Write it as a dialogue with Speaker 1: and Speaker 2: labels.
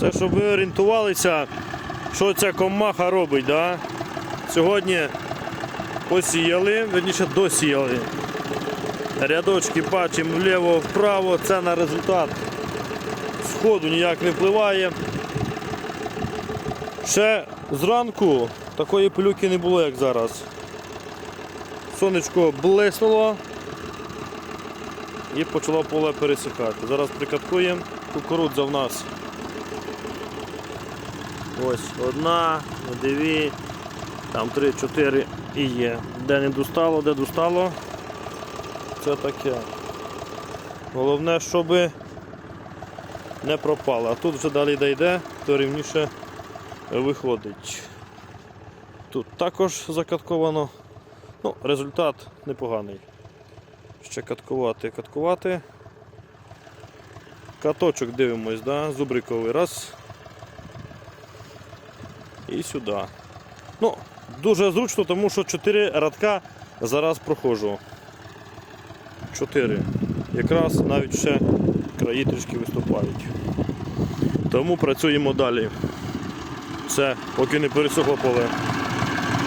Speaker 1: Це щоб ви орієнтувалися, що ця комаха робить. Да? Сьогодні посіяли, верніше досіяли. Рядочки бачимо вліво, вправо, це на результат сходу ніяк не впливає. Ще зранку такої пилюки не було, як зараз. Сонечко блиснуло і почало поле пересихати. Зараз прикаткуємо. Кукурудза в нас. Ось одна, дві, там три, чотири і є. Де не достало, де достало. Це таке. Головне, щоб не пропало. А тут вже далі де йде, то рівніше виходить. Тут також закатковано. Ну, результат непоганий. Ще каткувати, каткувати. Каточок дивимось, да? зубриковий раз. І сюди. Ну, дуже зручно, тому що 4 радка зараз проходжу. 4. Якраз навіть ще краї трішки виступають. Тому працюємо далі. Все, поки не пересохло поле.